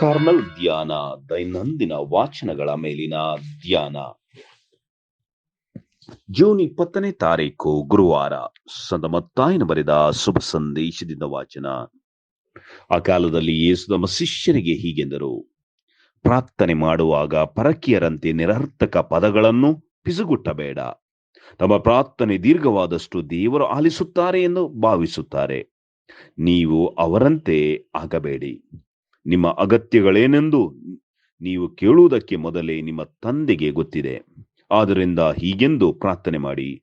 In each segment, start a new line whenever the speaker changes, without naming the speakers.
Carnal ಧ್ಯಾನ, ದೈನಂದಿನ ವಾಚನಗಳ ಮೇಲಿನ ಧ್ಯಾನ. ಜೂನ್ ಇಪ್ಪತ್ತನೇ ತಾರೀಕು ಗುರುವಾರ ಸದಮತ್ತಾಯಿನ ಬರೆದ ಶುಭ ಸಂದೇಶದಿಂದ ವಾಚನ. ಆ ಕಾಲದಲ್ಲಿ ಯೇಸು ನಮ್ಮ ಶಿಷ್ಯರಿಗೆ ಹೀಗೆಂದರು, ಪ್ರಾರ್ಥನೆ ಮಾಡುವಾಗ ಪರಕೀಯರಂತೆ ನಿರರ್ಥಕ ಪದಗಳನ್ನು ಪಿಸುಗುಟ್ಟಬೇಡ. ತಮ್ಮ ಪ್ರಾರ್ಥನೆ ದೀರ್ಘವಾದಷ್ಟು ದೇವರು ಆಲಿಸುತ್ತಾರೆ ಎಂದು ಭಾವಿಸುತ್ತಾರೆ. ನೀವು ಅವರಂತೆ ಆಗಬೇಡಿ. ನಿಮ್ಮ ಅಗತ್ಯಗಳೇನೆಂದು ನೀವು ಕೇಳುವುದಕ್ಕೆ ಮೊದಲೇ ನಿಮ್ಮ ತಂದೆಗೆ ಗೊತ್ತಿದೆ. ಆದ್ದರಿಂದ ಹೀಗೆಂದು ಪ್ರಾರ್ಥನೆ ಮಾಡಿ.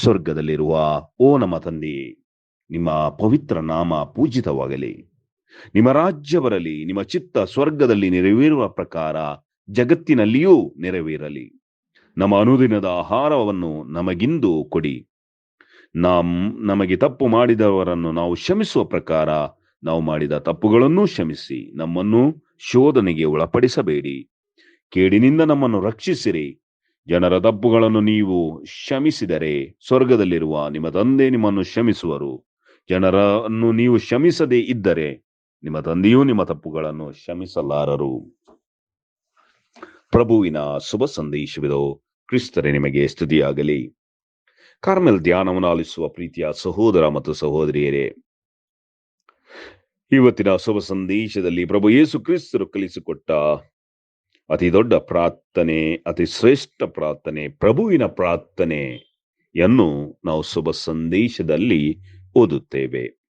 ಸ್ವರ್ಗದಲ್ಲಿರುವ, ಓ ನಮ್ಮ ತಂದೆಯೇ ನಿಮ್ಮ ಪವಿತ್ರ ನಾಮ ಪೂಜಿತವಾಗಲಿ. ನಿಮ್ಮ ರಾಜ್ಯ ಬರಲಿ ನಿಮ್ಮ ಚಿತ್ತ ಸ್ವರ್ಗದಲ್ಲಿ ನೆರವೇರುವ ಪ್ರಕಾರ ಜಗತ್ತಿನಲ್ಲಿಯೂ ನೆರವೇರಲಿ. ನಮ್ಮ ಅನುದಿನದ ಆಹಾರವನ್ನು ನಮಗಿಂದು ಕೊಡಿ. ನಾಮ್, ನಮಗೆ ತಪ್ಪು ಮಾಡಿದವರನ್ನು ನಾವು ಕ್ಷಮಿಸುವ ಪ್ರಕಾರ ನಾವು ಮಾಡಿದ ತಪ್ಪುಗಳನ್ನು ಕ್ಷಮಿಸಿ, ನಮ್ಮನ್ನು ಶೋಧನೆಗೆ ಒಳಪಡಿಸಬೇಡಿ. ಕೇಡಿನಿಂದ ನಮ್ಮನ್ನು ರಕ್ಷಿಸಿರಿ. ಜನರ ತಪ್ಪುಗಳನ್ನು ನೀವು ಕ್ಷಮಿಸಿದರೆ ಸ್ವರ್ಗದಲ್ಲಿರುವ ನಿಮ್ಮ ತಂದೆ ನಿಮ್ಮನ್ನು ಕ್ಷಮಿಸುವರು. ಜನರನ್ನು ನೀವು ಕ್ಷಮಿಸದೇ ಇದ್ದರೆ ನಿಮ್ಮ ತಂದೆಯೂ ನಿಮ್ಮ ತಪ್ಪುಗಳನ್ನು ಕ್ಷಮಿಸಲಾರರು. ಪ್ರಭುವಿನ ಶುಭ ಸಂದೇಶವಿದೋ. ಕ್ರಿಸ್ತರೇ ನಿಮಗೆ ಸ್ತುತಿಯಾಗಲಿ. ಕಾರ್ಮೆಲ್ ಧ್ಯಾನವನ್ನು ಆಲಿಸುವ ಪ್ರೀತಿಯ ಸಹೋದರ ಮತ್ತು ಸಹೋದರಿಯರೇ ಇವತ್ತಿನ ಶುಭ ಸಂದೇಶದಲ್ಲಿ ಪ್ರಭು ಯೇಸು ಕ್ರಿಸ್ತರು ಕಲಿಸಿಕೊಟ್ಟ ಅತಿ ದೊಡ್ಡ ಪ್ರಾರ್ಥನೆ, ಅತಿ ಶ್ರೇಷ್ಠ ಪ್ರಾರ್ಥನೆ, ಪ್ರಭುವಿನ ಪ್ರಾರ್ಥನೆಯನ್ನು ನಾವು ಶುಭ ಸಂದೇಶದಲ್ಲಿ ಓದುತ್ತೇವೆ.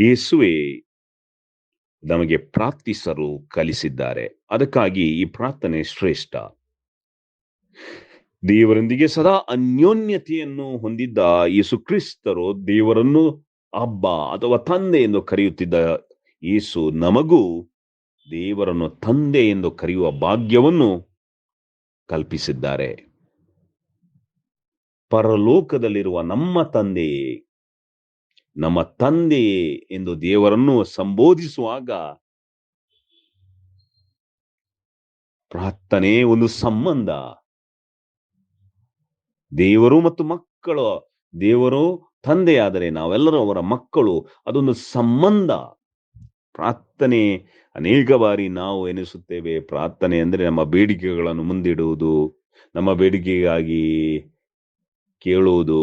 ಯೇಸುವೆ ನಮಗೆ ಪ್ರಾರ್ಥಿಸಲು ಕಲಿಸಿದ್ದಾರೆ. ಅದಕ್ಕಾಗಿ ಈ ಪ್ರಾರ್ಥನೆ ಶ್ರೇಷ್ಠ. ದೇವರೊಂದಿಗೆ ಸದಾ ಅನ್ಯೋನ್ಯತೆಯನ್ನು ಹೊಂದಿದ್ದ ಯೇಸು ಕ್ರಿಸ್ತರು ದೇವರನ್ನು ಹಬ್ಬ ಅಥವಾ ತಂದೆ ಎಂದು ಕರೆಯುತ್ತಿದ್ದ ಯೇಸು ನಮಗೂ ದೇವರನ್ನು ತಂದೆ ಎಂದು ಕರೆಯುವ ಭಾಗ್ಯವನ್ನು ಕಲ್ಪಿಸಿದ್ದಾರೆ. ಪರಲೋಕದಲ್ಲಿರುವ ನಮ್ಮ ತಂದೆಯೇ ನಮ್ಮ ತಂದೆಯೇ ಎಂದು ದೇವರನ್ನು ಸಂಬೋಧಿಸುವಾಗ ಪ್ರಾರ್ಥನೆ ಒಂದು ಸಂಬಂಧ. ದೇವರು ಮತ್ತು ಮಕ್ಕಳು, ದೇವರು ತಂದೆಯಾದರೆ ನಾವೆಲ್ಲರೂ ಅವರ ಮಕ್ಕಳು, ಅದೊಂದು ಸಂಬಂಧ. ಪ್ರಾರ್ಥನೆ, ಅನೇಕ ಬಾರಿ ನಾವು ಎನಿಸುತ್ತೇವೆ. ಪ್ರಾರ್ಥನೆ ಅಂದರೆ ನಮ್ಮ ಬೇಡಿಕೆಗಳನ್ನು ಮುಂದಿಡುವುದು, ನಮ್ಮ ಬೇಡಿಕೆಗಾಗಿ ಕೇಳುವುದು,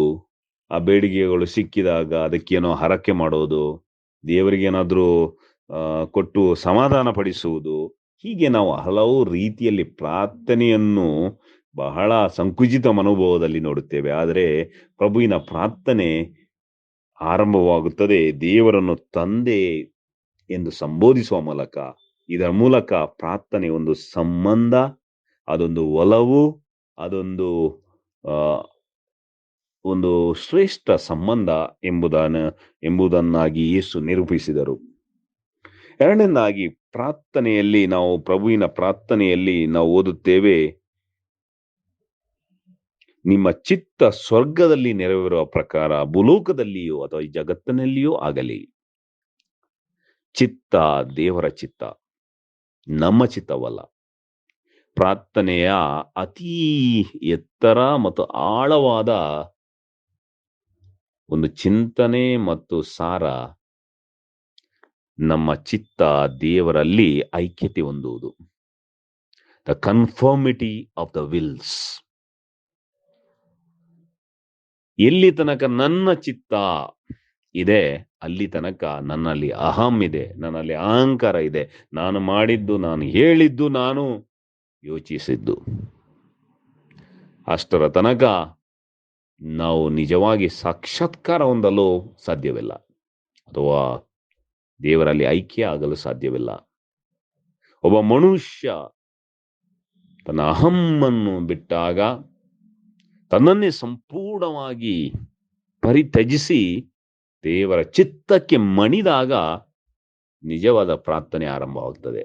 ಆ ಬೇಡಿಕೆಗಳು ಸಿಕ್ಕಿದಾಗ ಅದಕ್ಕೇನೋ ಹರಕೆ ಮಾಡೋದು, ದೇವರಿಗೆ ಏನಾದರೂ ಕೊಟ್ಟು ಸಮಾಧಾನ ಪಡಿಸುವುದು ಹೀಗೆ ನಾವು ಹಲವು ರೀತಿಯಲ್ಲಿ ಪ್ರಾರ್ಥನೆಯನ್ನು ಬಹಳ ಸಂಕುಚಿತ ಮನೋಭಾವದಲ್ಲಿ ನೋಡುತ್ತೇವೆ. ಆದರೆ ಪ್ರಭುವಿನ ಪ್ರಾರ್ಥನೆ ಆರಂಭವಾಗುತ್ತದೆ. ದೇವರನ್ನು ತಂದೆ ಎಂದು ಸಂಬೋಧಿಸುವ ಮೂಲಕ, ಇದರ ಮೂಲಕ ಪ್ರಾರ್ಥನೆ ಒಂದು ಸಂಬಂಧ, ಅದೊಂದು ಒಲವು, ಅದೊಂದು ಒಂದು ಶ್ರೇಷ್ಠ ಸಂಬಂಧ ಎಂಬುದನ್ನು, ಎಂಬುದನ್ನಾಗಿ ಯೇಸು ನಿರೂಪಿಸಿದರು. ಎರಡನೇದಾಗಿ, ಪ್ರಾರ್ಥನೆಯಲ್ಲಿ ನಾವು, ಪ್ರಭುವಿನ ಪ್ರಾರ್ಥನೆಯಲ್ಲಿ ನಾವು ಓದುತ್ತೇವೆ ನಿಮ್ಮ ಚಿತ್ತ ಸ್ವರ್ಗದಲ್ಲಿ ನೆರವೇರುವ ಪ್ರಕಾರ ಭೂಲೋಕದಲ್ಲಿಯೋ ಅಥವಾ ಈ ಜಗತ್ತಿನಲ್ಲಿಯೋ ಆಗಲಿ. ಚಿತ್ತ ದೇವರ ಚಿತ್ತ, ನಮ್ಮ ಚಿತ್ತವಲ್ಲ. ಪ್ರಾರ್ಥನೆಯ ಅತಿ ಎತ್ತರ ಮತ್ತು ಆಳವಾದ ಒಂದು ಚಿಂತನೆ ಮತ್ತು ಸಾರ ನಮ್ಮ ಚಿತ್ತ ದೇವರಲ್ಲಿ ಐಕ್ಯತೆ ಹೊಂದುವುದು. The conformity of the wills ಎಲ್ಲಿ ತನಕ ನನ್ನ ಚಿತ್ತ ಇದೆ, ಅಲ್ಲಿ ತನಕ ನನ್ನಲ್ಲಿ ಅಹಂ ಇದೆ, ನನ್ನಲ್ಲಿ ಅಹಂಕಾರ ಇದೆ. ನಾನು ಮಾಡಿದ್ದು, ನಾನು ಹೇಳಿದ್ದು, ನಾನು ಯೋಚಿಸಿದ್ದು. ಅಷ್ಟರ ತನಕ ನಾವು ನಿಜವಾಗಿ ಸಾಕ್ಷಾತ್ಕಾರ ಹೊಂದಲು ಸಾಧ್ಯವಿಲ್ಲ. ಅಥವಾ ದೇವರಲ್ಲಿ ಐಕ್ಯ ಆಗಲು ಸಾಧ್ಯವಿಲ್ಲ. ಒಬ್ಬ ಮನುಷ್ಯ ತನ್ನ ಅಹಮ್ಮನ್ನು ಬಿಟ್ಟಾಗ ತನ್ನನ್ನೇ ಸಂಪೂರ್ಣವಾಗಿ ಪರಿತ್ಯಜಿಸಿ ದೇವರ ಚಿತ್ತಕ್ಕೆ ಮಣಿದಾಗ ನಿಜವಾದ ಪ್ರಾರ್ಥನೆ ಆರಂಭವಾಗ್ತದೆ.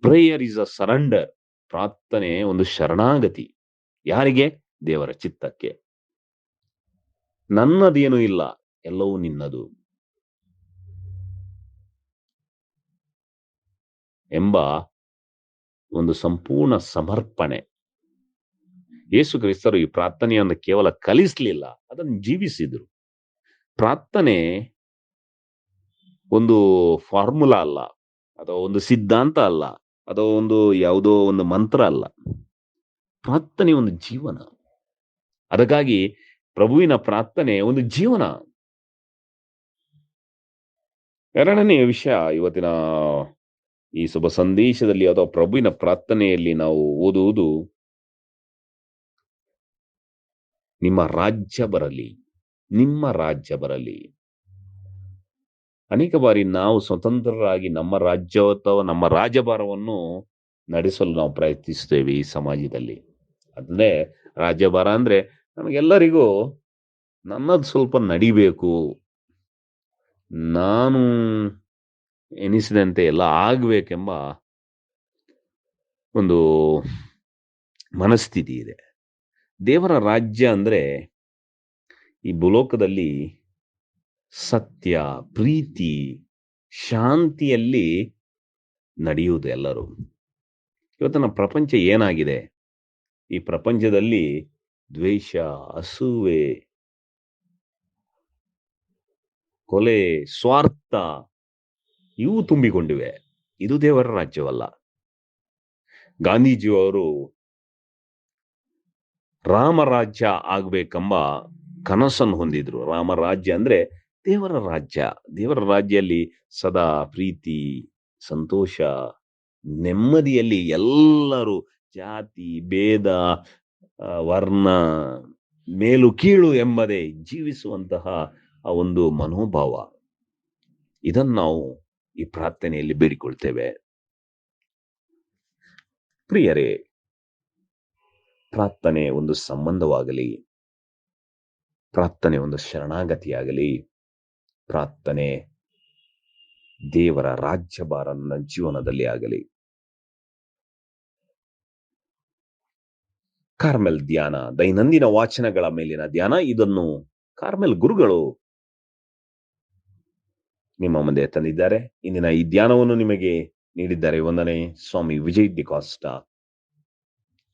ಪ್ರೇಯರ್ ಇಸ್ ಅ ಸರೆಂಡರ್ ಪ್ರಾರ್ಥನೆ ಒಂದು ಶರಣಾಗತಿ. ಯಾರಿಗೆ? ದೇವರ ಚಿತ್ತಕ್ಕೆ. ನನ್ನದೇನು ಇಲ್ಲ, ಎಲ್ಲವೂ ನಿನ್ನದು. ಎಂಬ ಒಂದು ಸಂಪೂರ್ಣ ಸಮರ್ಪಣೆ. ಯೇಸು ಕ್ರಿಸ್ತರು ಈ ಪ್ರಾರ್ಥನೆಯನ್ನು ಕೇವಲ ಕಲಿಸಲಿಲ್ಲ, ಅದನ್ನು ಜೀವಿಸಿದ್ರು. ಪ್ರಾರ್ಥನೆ ಒಂದು ಫಾರ್ಮುಲಾ ಅಲ್ಲ ಅಥವಾ ಒಂದು ಸಿದ್ಧಾಂತ ಅಲ್ಲ ಅಥವಾ ಒಂದು ಯಾವುದೋ ಒಂದು ಮಂತ್ರ ಅಲ್ಲ. ಪ್ರಾರ್ಥನೆ ಒಂದು ಜೀವನ. ಅದಕ್ಕಾಗಿ ಪ್ರಭುವಿನ ಪ್ರಾರ್ಥನೆ ಒಂದು ಜೀವನ. ಎರಡನೆಯ ವಿಷಯ ಇವತ್ತಿನ ಈ ಶುಭ ಸಂದೇಶದಲ್ಲಿ ಅಥವಾ ಪ್ರಭುವಿನ ಪ್ರಾರ್ಥನೆಯಲ್ಲಿ ನಾವು ಓದುವುದು ನಿಮ್ಮ ರಾಜ್ಯ ಬರಲಿ, ನಿಮ್ಮ ರಾಜ್ಯ ಬರಲಿ. ಅನೇಕ ಬಾರಿ ನಾವು ಸ್ವತಂತ್ರರಾಗಿ ನಮ್ಮ ರಾಜ್ಯ ಅಥವಾ ನಮ್ಮ ರಾಜ್ಯಭಾರವನ್ನು ನಡೆಸಲು ನಾವು ಪ್ರಯತ್ನಿಸ್ತೇವೆ ಈ ಸಮಾಜದಲ್ಲಿ. ಅಂದ್ರೆ ರಾಜ್ಯಭಾರ ಅಂದ್ರೆ ನಮಗೆಲ್ಲರಿಗೂ ನನ್ನದು ಸ್ವಲ್ಪ ನಡಿಬೇಕು. ನಾನು ಎನಿಸಿದಂತೆ ಎಲ್ಲ ಆಗ್ಬೇಕೆಂಬ ಒಂದು ಮನಸ್ಥಿತಿ ಇದೆ. ದೇವರ ರಾಜ್ಯ ಅಂದ್ರೆ ಈ ಭೂಲೋಕದಲ್ಲಿ ಸತ್ಯ, ಪ್ರೀತಿ, ಶಾಂತಿಯಲ್ಲಿ ನಡೆಯುವುದು ಎಲ್ಲರೂ. ಇವತ್ತಿನ ಪ್ರಪಂಚ ಏನಾಗಿದೆ? ಈ ಪ್ರಪಂಚದಲ್ಲಿ ದ್ವೇಷ ಅಸೂವೆ ಕೊಲೆ, ಸ್ವಾರ್ಥ ಇವು ತುಂಬಿಕೊಂಡಿವೆ. ಇದು ದೇವರ ರಾಜ್ಯವಲ್ಲ. ಗಾಂಧೀಜಿಯವರು ರಾಮರಾಜ್ಯ ಆಗ್ಬೇಕೆಂಬ ಕನಸನ್ನು ಹೊಂದಿದ್ರು. ರಾಮರಾಜ್ಯ ಅಂದ್ರೆ ದೇವರ ರಾಜ್ಯ. ದೇವರ ರಾಜ್ಯಲ್ಲಿ ಸದಾ ಪ್ರೀತಿ, ಸಂತೋಷ, ನೆಮ್ಮದಿಯಲ್ಲಿ ಎಲ್ಲರೂ ಜಾತಿ, ಭೇದ ವರ್ಣ, ಮೇಲು, ಕೀಳು ಎಂಬದೇ ಜೀವಿಸುವಂತಹ ಆ ಒಂದು ಮನೋಭಾವ. ಇದನ್ನು ನಾವು ಈ ಪ್ರಾರ್ಥನೆಯಲ್ಲಿ ಬೇಡಿಕೊಳ್ತೇವೆ. ಪ್ರಿಯರೇ ಪ್ರಾರ್ಥನೆ ಒಂದು ಸಂಬಂಧವಾಗಲಿ. ಪ್ರಾರ್ಥನೆ ಒಂದು ಶರಣಾಗತಿಯಾಗಲಿ. ಪ್ರಾರ್ಥನೆ ದೇವರ ರಾಜ್ಯಭಾರ ನನ್ನ ಜೀವನದಲ್ಲಿ ಆಗಲಿ. ಕಾರ್ಮೆಲ್ ಧ್ಯಾನ, ದೈನಂದಿನ ವಾಚನಗಳ ಮೇಲಿನ ಧ್ಯಾನ, ಇದನ್ನು ಕಾರ್ಮೆಲ್ ಗುರುಗಳು ನಿಮ್ಮ ಮುಂದೆ ತಂದಿದ್ದಾರೆ. ಇಂದಿನ ಈ ಧ್ಯಾನವನ್ನು ನಿಮಗೆ ನೀಡಿದ್ದಾರೆ. ಒಂದನೇ ಸ್ವಾಮಿ ವಿಜಯ್ ಡಿಕಾಸ್ಟ.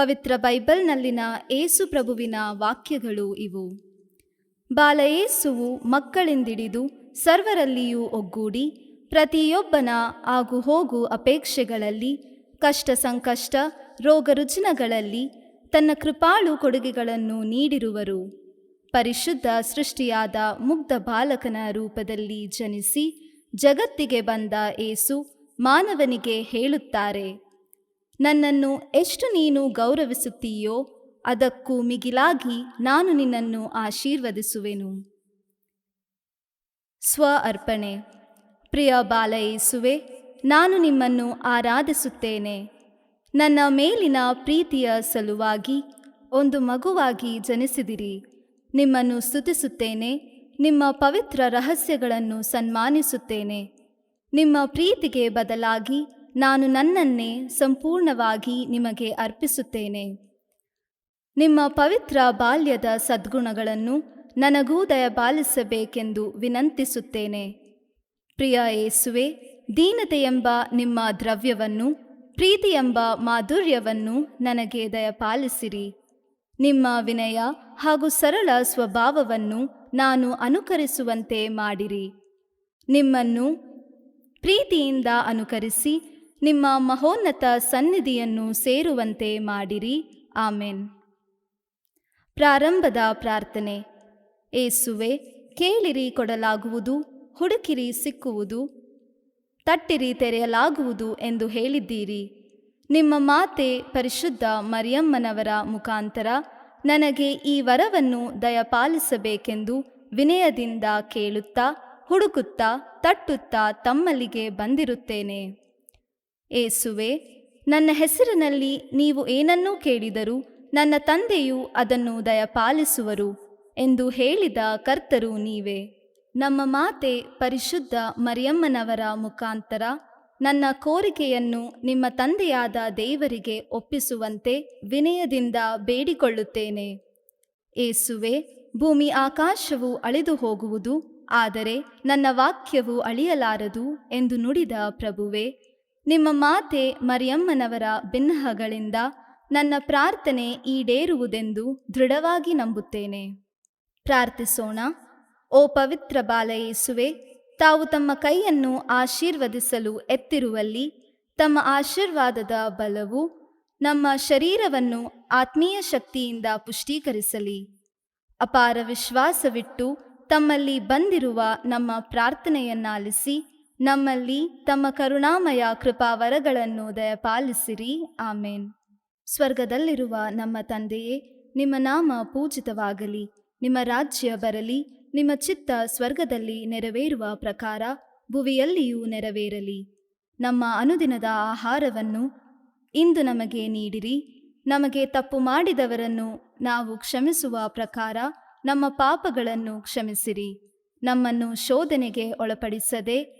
ಪವಿತ್ರ ಬೈಬಲ್ನಲ್ಲಿನ ಏಸು ಪ್ರಭುವಿನ ವಾಕ್ಯಗಳು ಇವು. ಬಾಲಯೇಸುವು ಮಕ್ಕಳಿಂದಿಡಿದು ಸರ್ವರಲ್ಲಿಯೂ ಒಗ್ಗೂಡಿ ಪ್ರತಿಯೊಬ್ಬನ ಆಗು ಹೋಗು ಅಪೇಕ್ಷೆಗಳಲ್ಲಿ, ಕಷ್ಟ ಸಂಕಷ್ಟ, ರೋಗ ರುಜಿನಗಳಲ್ಲಿ ತನ್ನ ಕೃಪಾಳು ಕೊಡುಗೆಗಳನ್ನು ನೀಡಿರುವರು. ಪರಿಶುದ್ಧ ಸೃಷ್ಟಿಯಾದ ಮುಗ್ಧ ಬಾಲಕನ ರೂಪದಲ್ಲಿ ಜನಿಸಿ ಜಗತ್ತಿಗೆ ಬಂದ ಏಸು ಮಾನವನಿಗೆ ಹೇಳುತ್ತಾರೆ. ನನ್ನನ್ನು ಎಷ್ಟು ನೀನು ಗೌರವಿಸುತ್ತೀಯೋ ಅದಕ್ಕೂ ಮಿಗಿಲಾಗಿ ನಾನು ನಿನ್ನನ್ನು ಆಶೀರ್ವದಿಸುವೆನು. ಸ್ವ ಅರ್ಪಣೆ. ಪ್ರಿಯ ಬಾಲಯೇಸುವೆ, ನಾನು ನಿಮ್ಮನ್ನು ಆರಾಧಿಸುತ್ತೇನೆ. ನನ್ನ ಮೇಲಿನ ಪ್ರೀತಿಯ ಸಲುವಾಗಿ ಒಂದು ಮಗುವಾಗಿ ಜನಿಸಿದಿರಿ. ನಿಮ್ಮನ್ನು ಸ್ತುತಿಸುತ್ತೇನೆ, ನಿಮ್ಮ ಪವಿತ್ರ ರಹಸ್ಯಗಳನ್ನು ಸನ್ಮಾನಿಸುತ್ತೇನೆ. ನಿಮ್ಮ ಪ್ರೀತಿಗೆ ಬದಲಾಗಿ ನಾನು ನನ್ನನ್ನೇ ಸಂಪೂರ್ಣವಾಗಿ ನಿಮಗೆ ಅರ್ಪಿಸುತ್ತೇನೆ. ನಿಮ್ಮ ಪವಿತ್ರ ಬಾಲ್ಯದ ಸದ್ಗುಣಗಳನ್ನು ನನಗೂ ದಯಪಾಲಿಸಬೇಕೆಂದು ವಿನಂತಿಸುತ್ತೇನೆ. ಪ್ರಿಯ ಏಸುವೆ ದೀನತೆಯೆಂಬ ನಿಮ್ಮ ದ್ರವ್ಯವನ್ನು, ಪ್ರೀತಿಯೆಂಬ ಮಾಧುರ್ಯವನ್ನು ನನಗೆ ದಯಪಾಲಿಸಿರಿ. ನಿಮ್ಮ ವಿನಯ ಹಾಗೂ ಸರಳ ಸ್ವಭಾವವನ್ನು ನಾನು ಅನುಕರಿಸುವಂತೆ ಮಾಡಿರಿ. ನಿಮ್ಮನ್ನು ಪ್ರೀತಿಯಿಂದ ಅನುಕರಿಸಿ ನಿಮ್ಮ ಮಹೋನ್ನತ ಸನ್ನಿಧಿಯನ್ನು ಸೇರುವಂತೆ ಮಾಡಿರಿ. ಆಮೇನ್. ಪ್ರಾರಂಭದ ಪ್ರಾರ್ಥನೆ. ಏಸುವೆ, ಕೇಳಿರಿ ಕೊಡಲಾಗುವುದು, ಹುಡುಕಿರಿ ಸಿಕ್ಕುವುದು, ತಟ್ಟಿರಿ ತೆರೆಯಲಾಗುವುದು ಎಂದು ಹೇಳಿದ್ದೀರಿ. ನಿಮ್ಮ ಮಾತೆ ಪರಿಶುದ್ಧ ಮರಿಯಮ್ಮನವರ ಮುಖಾಂತರ ನನಗೆ ಈ ವರವನ್ನು ದಯಪಾಲಿಸಬೇಕೆಂದು ವಿನಯದಿಂದ ಕೇಳುತ್ತಾ, ಹುಡುಕುತ್ತಾ, ತಟ್ಟುತ್ತಾ ತಮ್ಮಲ್ಲಿಗೆ ಬಂದಿರುತ್ತೇನೆ. ಏಸುವೆ, ನನ್ನ ಹೆಸರಿನಲ್ಲಿ ನೀವು ಏನನ್ನೂ ಕೇಳಿದರೂ ನನ್ನ ತಂದೆಯು ಅದನ್ನು ದಯಪಾಲಿಸುವರು ಎಂದು ಹೇಳಿದ ಕರ್ತರು ನೀವೇ. ನಮ್ಮ ಮಾತೆ ಪರಿಶುದ್ಧ ಮರಿಯಮ್ಮನವರ ಮುಖಾಂತರ ನನ್ನ ಕೋರಿಕೆಯನ್ನು ನಿಮ್ಮ ತಂದೆಯಾದ ದೇವರಿಗೆ ಒಪ್ಪಿಸುವಂತೆ ವಿನಯದಿಂದ ಬೇಡಿಕೊಳ್ಳುತ್ತೇನೆ. ಏಸುವೆ, ಭೂಮಿ ಆಕಾಶವು ಅಳೆದು ಹೋಗುವುದು, ಆದರೆ ನನ್ನ ವಾಕ್ಯವು ಅಳಿಯಲಾರದು ಎಂದು ನುಡಿದ ಪ್ರಭುವೆ ನಿಮ್ಮ ಮಾತೆ ಮರಿಯಮ್ಮನವರ ಬಿನ್ನಹಗಳಿಂದ ನನ್ನ ಪ್ರಾರ್ಥನೆ ಈಡೇರುವುದೆಂದು ದೃಢವಾಗಿ ನಂಬುತ್ತೇನೆ. ಪ್ರಾರ್ಥಿಸೋಣ. ಓ ಪವಿತ್ರ ಬಾಲಯೇಸುವೆ ತಾವು ತಮ್ಮ ಕೈಯನ್ನು ಆಶೀರ್ವದಿಸಲು ಎತ್ತಿರುವಲ್ಲಿ, ತಮ್ಮ ಆಶೀರ್ವಾದದ ಬಲವು ನಮ್ಮ ಶರೀರವನ್ನು ಆತ್ಮೀಯ ಶಕ್ತಿಯಿಂದ ಪುಷ್ಟೀಕರಿಸಲಿ. ಅಪಾರ ವಿಶ್ವಾಸವಿಟ್ಟು ತಮ್ಮಲ್ಲಿ ಬಂದಿರುವ ನಮ್ಮ ಪ್ರಾರ್ಥನೆಯನ್ನಾಲಿಸಿ ನಮ್ಮಲ್ಲಿ ತಮ್ಮ ಕರುಣಾಮಯ ಕೃಪಾವರಗಳನ್ನು ದಯಪಾಲಿಸಿರಿ. ಆಮೇನ್. ಸ್ವರ್ಗದಲ್ಲಿರುವ ನಮ್ಮ ತಂದೆಯೇ, ನಿಮ್ಮ ನಾಮ ಪೂಜಿತವಾಗಲಿ. ನಿಮ್ಮ ರಾಜ್ಯ ಬರಲಿ. ನಿಮ್ಮ ಚಿತ್ತ ಸ್ವರ್ಗದಲ್ಲಿ ನೆರವೇರುವ ಪ್ರಕಾರ ಭುವಿಯಲ್ಲಿಯೂ ನೆರವೇರಲಿ. ನಮ್ಮ ಅನುದಿನದ ಆಹಾರವನ್ನು ಇಂದು ನಮಗೆ ನೀಡಿರಿ. ನಮಗೆ ತಪ್ಪು ಮಾಡಿದವರನ್ನು ನಾವು ಕ್ಷಮಿಸುವ ಪ್ರಕಾರ ನಮ್ಮ ಪಾಪಗಳನ್ನು ಕ್ಷಮಿಸಿರಿ. ನಮ್ಮನ್ನು ಶೋಧನೆಗೆ ಒಳಪಡಿಸದೆ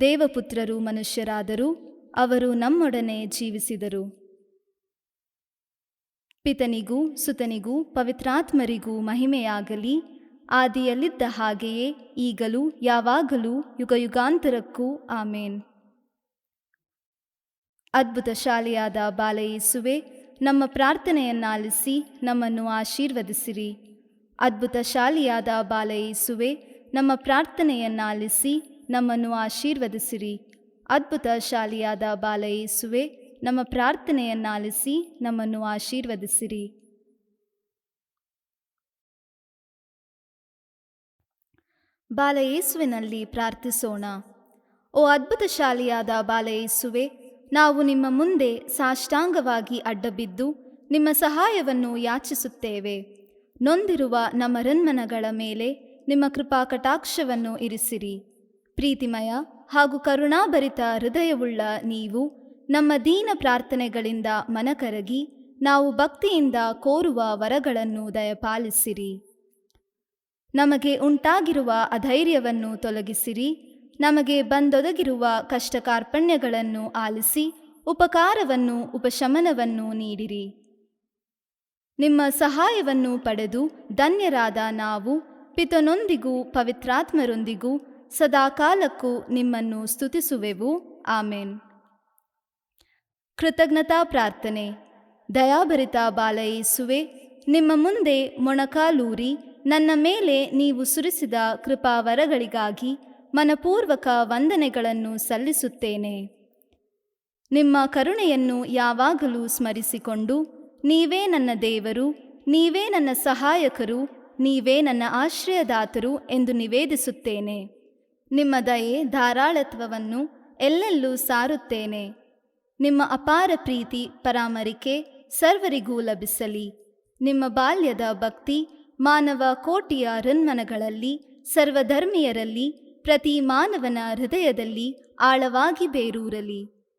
ದೇವಪುತ್ರರು ಮನುಷ್ಯರಾದರೂ, ಅವರು ನಮ್ಮೊಡನೆ ಜೀವಿಸಿದರು. ಪಿತನಿಗೂ ಸುತನಿಗೂ ಪವಿತ್ರಾತ್ಮರಿಗೂ ಮಹಿಮೆಯಾಗಲಿ, ಆದಿಯಲ್ಲಿದ್ದ ಹಾಗೆಯೇ ಈಗಲೂ ಯಾವಾಗಲೂ ಯುಗಯುಗಾಂತರಕ್ಕೂ ಆಮೇನ್. ಅದ್ಭುತ ಶಾಲೆಯಾದ ಬಾಲಯೇಸುವೆ, ನಮ್ಮ ಪ್ರಾರ್ಥನೆಯನ್ನಾಲಿಸಿ ನಮ್ಮನ್ನು ಆಶೀರ್ವದಿಸಿರಿ. ಅದ್ಭುತ ಶಾಲೆಯಾದ ಬಾಲಯೇಸುವೆ, ನಮ್ಮ ಪ್ರಾರ್ಥನೆಯನ್ನಾಲಿಸಿ ನಮ್ಮನ್ನು ಆಶೀರ್ವದಿಸಿರಿ. ಅದ್ಭುತ ಶಾಲಿಯಾದ ಬಾಲಯೇಸುವೆ, ನಮ್ಮ ಪ್ರಾರ್ಥನೆಯನ್ನಾಲಿಸಿ ನಮ್ಮನ್ನು ಆಶೀರ್ವದಿಸಿರಿ. ಬಾಲಯೇಸುವಿನಲ್ಲಿ ಪ್ರಾರ್ಥಿಸೋಣ. ಓ ಅದ್ಭುತ ಶಾಲಿಯಾದ ಬಾಲಯೇಸುವೆ, ನಾವು ನಿಮ್ಮ ಮುಂದೆ ಸಾಷ್ಟಾಂಗವಾಗಿ ಅಡ್ಡಬಿದ್ದು ನಿಮ್ಮ ಸಹಾಯವನ್ನು ಯಾಚಿಸುತ್ತೇವೆ. ನೊಂದಿರುವ ನಮ್ಮ ರನ್ಮನಗಳ ಮೇಲೆ ನಿಮ್ಮ ಕೃಪಾ ಕಟಾಕ್ಷವನ್ನು ಇರಿಸಿರಿ. ಪ್ರೀತಿಮಯ ಹಾಗೂ ಕರುಣಾಭರಿತ ಹೃದಯವುಳ್ಳ ನೀವು ನಮ್ಮ ದೀನ ಪ್ರಾರ್ಥನೆಗಳಿಂದ ಮನಕರಗಿ, ನಾವು ಭಕ್ತಿಯಿಂದ ಕೋರುವ ವರಗಳನ್ನು ದಯಪಾಲಿಸಿರಿ. ನಮಗೆ ಉಂಟಾಗಿರುವ ಅಧೈರ್ಯವನ್ನು ತೊಲಗಿಸಿರಿ, ನಮಗೆ ಬಂದೊದಗಿರುವ ಕಷ್ಟ ಕಾರ್ಪಣ್ಯಗಳನ್ನು ಆಲಿಸಿ, ಉಪಕಾರವನ್ನು, ಉಪಶಮನವನ್ನು ನೀಡಿರಿ. ನಿಮ್ಮ ಸಹಾಯವನ್ನು ಪಡೆದು ಧನ್ಯರಾದ ನಾವು, ಪಿತನೊಂದಿಗೂ, ಪವಿತ್ರಾತ್ಮರೊಂದಿಗೂ ಸದಾಕಾಲಕ್ಕೂ ನಿಮ್ಮನ್ನು ಸ್ತುತಿಸುವೆವು. ಆಮೇನ್. ಕೃತಜ್ಞತಾ ಪ್ರಾರ್ಥನೆ. ದಯಾಭರಿತ ಬಾಲಯೇಸುವೆ, ನಿಮ್ಮ ಮುಂದೆ ಮೊಣಕಾಲೂರಿ, ನನ್ನ ಮೇಲೆ ನೀವು ಸುರಿಸಿದ ಕೃಪಾವರಗಳಿಗಾಗಿ ಮನಪೂರ್ವಕ ವಂದನೆಗಳನ್ನು ಸಲ್ಲಿಸುತ್ತೇನೆ. ನಿಮ್ಮ ಕರುಣೆಯನ್ನು ಯಾವಾಗಲೂ ಸ್ಮರಿಸಿಕೊಂಡು, ನೀವೇ ನನ್ನ ದೇವರು, ನೀವೇ ನನ್ನ ಸಹಾಯಕರು, ನೀವೇ ನನ್ನ ಆಶ್ರಯದಾತರು ಎಂದು ನಿವೇದಿಸುತ್ತೇನೆ. ನಿಮ್ಮ ದಯೆ ಧಾರಾಳತ್ವವನ್ನು ಎಲ್ಲೆಲ್ಲೂ ಸಾರುತ್ತೇನೆ. ನಿಮ್ಮ ಅಪಾರ ಪ್ರೀತಿ ಪರಾಮರಿಕೆ ಸರ್ವರಿಗೂ ಲಭಿಸಲಿ. ನಿಮ್ಮ ಬಾಲ್ಯದ ಭಕ್ತಿ ಮಾನವ ಕೋಟಿಯ ಹೃನ್ಮನಗಳಲ್ಲಿ, ಸರ್ವಧರ್ಮೀಯರಲ್ಲಿ, ಪ್ರತಿ ಮಾನವನ ಹೃದಯದಲ್ಲಿ ಆಳವಾಗಿ ಬೇರೂರಲಿ.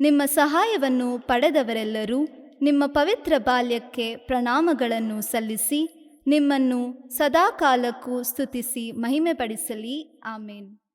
ನಿಮ್ಮ ಸಹಾಯವನ್ನು ಪಡೆದವರೆಲ್ಲರೂ ನಿಮ್ಮ ಪವಿತ್ರ ಬಾಲ್ಯಕ್ಕೆ ಪ್ರಣಾಮಗಳನ್ನು ಸಲ್ಲಿಸಿ ನಿಮ್ಮನ್ನು ಸದಾಕಾಲಕ್ಕೂ ಸ್ತುತಿಸಿ ಮಹಿಮೆಪಡಿಸಲಿ. ಆಮೇನ್.